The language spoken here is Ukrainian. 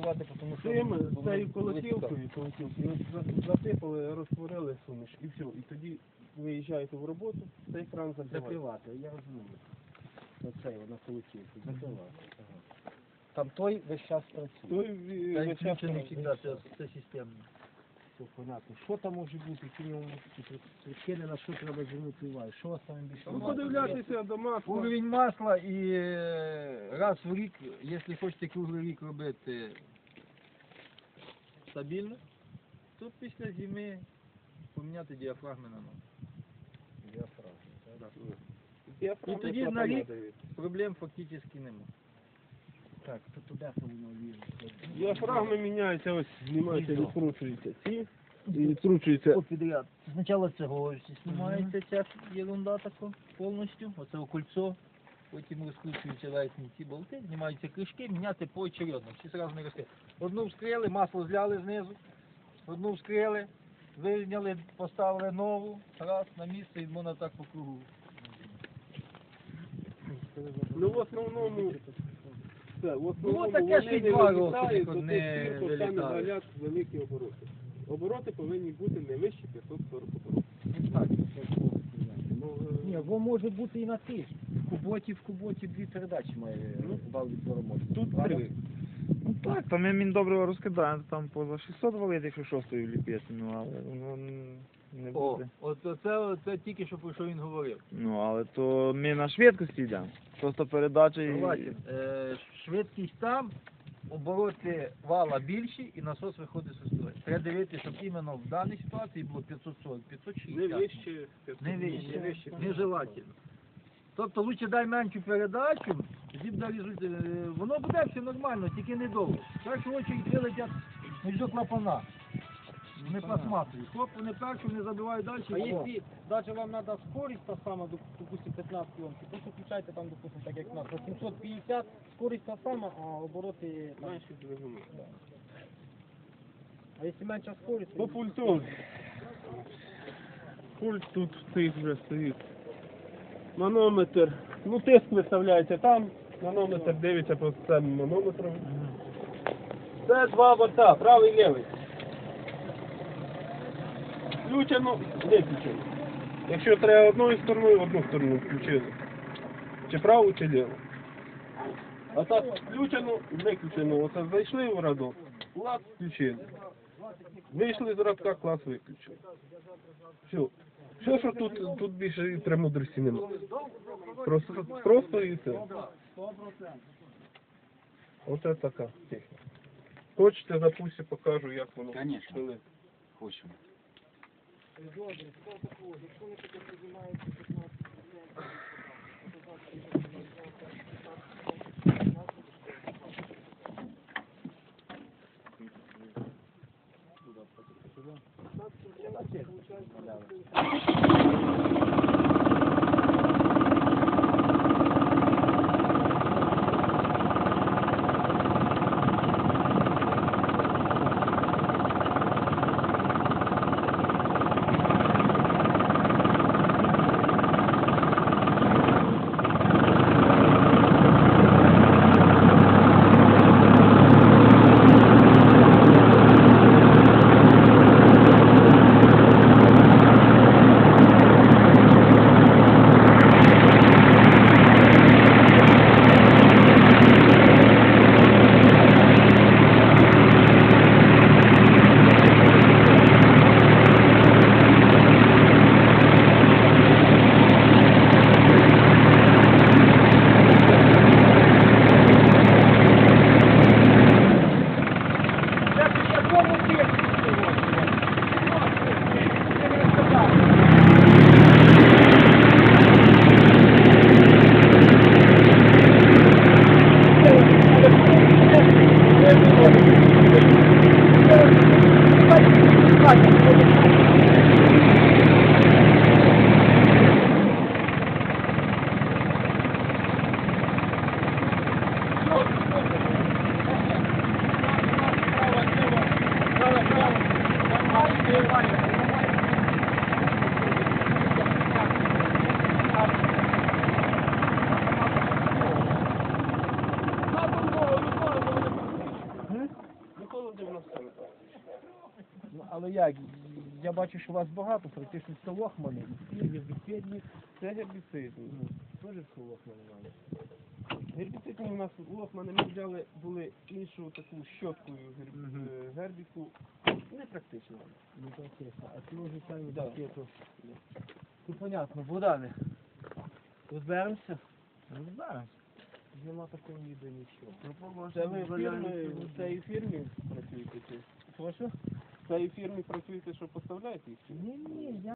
працювати, тому що... Цим, цією колотілкою, колотілкою засипали, розтворили суміш і все. І тоді виїжджаєте в роботу, цей кран закривається. Закривати, я розумію. Оце на колотівку, закривати. Там той весь час працює. Той Та й весь час включений завжди, це, це системно. Все понятно. Що там може бути, які ньому причини, на що треба звернути увагу? Що саме більше? Ну, подивлятися до масла. Уровень масла і е, раз в рік, якщо хочете круглий рік робити стабільно, то після зими поміняти діафрагми на нову. Діафрагма І тоді на рік- Проблем фактично немає. Так, то туди повинно вірити. Діафрагми міняються, ось знімаються, відкручуються ці, і відкручуються. От підряд. Спочатку цього знімається ця ерунда тако повністю, оце кольцо, потім розкручуються верхні ці болти, знімаються кришки, міняти поочередно, всі зразу не розкрили. Одну вскрили, масло зляли знизу, одну вскрили, вирівняли, поставили нову, раз на місце і можна так по кругу. Ну в основному, все, в основному Ну, таке вони ж і не два роки вилітають до не тих пір, поки не вилітають. великі обороти. Обороти повинні бути не вищі 540 оборотів. Так. Ну, е, Ні, бо може бути і на тих. В куботі, в куботі дві передачі має Ну, вал від воромоті. тут три. Ну так, там я міндобриво розкидаю, там поза 600 валить, якщо шостою вліпити, ну але ну, не О, буде. от це, це тільки що про що він говорив. Ну, але то ми на швидкості йдемо. Просто передача і... Е, швидкість там, обороти вала більші і насос виходить з строю. Треба дивитися, щоб іменно в даній ситуації було 540, 560. Не вище 500. Не вище, нежелательно. Тобто лучше дай меншу передачу, зіб'де результат. Воно буде все нормально, тільки недовго. В першу очередь вилетять між клапана. Не пластмасові. Хлоп, вони перші, вони забивають далі. А если даже вам надо скорость та сама, доп- допустим, 15 км, просто включайте там, допустим, так як у нас, на 750, скорость та сама, а обороти. Менші двигуни. А если менша скорость, По пульту. Пульт тут цих вже стоїть. Манометр. Ну тиск виставляється там. Манометр дивиться по цьому манометру. Це два борта, правий і лівий. Включено, виключено. Якщо треба одною стороною, одну сторону включили. Чи праву, чи ліву. А так включено, виключено. Оце зайшли в радок, клас включили. Вийшли з радка, клас виключили. Все. Все, що тут, тут більше і премудрості немає. Просто, просто і все. Оце така техніка. Хочете, запустю, покажу, як воно. Добре, це такого, якщо не таке приймається 15 15 15 15 15 як? Я бачу, що у вас багато, практично все лохмани. І гербіцидні, Це гербіцид. ну, теж все лохмани мають. Гербіцидні у нас лохмани ми взяли були іншу таку щоткою герб... Мгм. е, гербіку. Непрактично. Ну, так, чесно. А ці вже самі Да. такі, то... Ну, понятно, Богдане. Розберемося? Розберемося. Нема такого ніде нічого. Це ви в цієї фірмі працюєте? чи? Прошу? Цієї фірмі працюєте, що поставляєте їх? Ні, ні, я